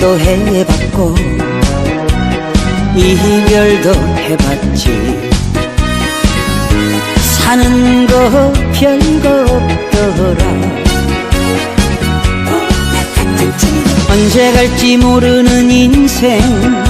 사랑도 해봤고 이별도 해봤지. 사는 거 별거 없더라. 언제 갈지 모르는 인생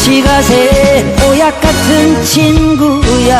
같이 가세. 보약 같은 친구야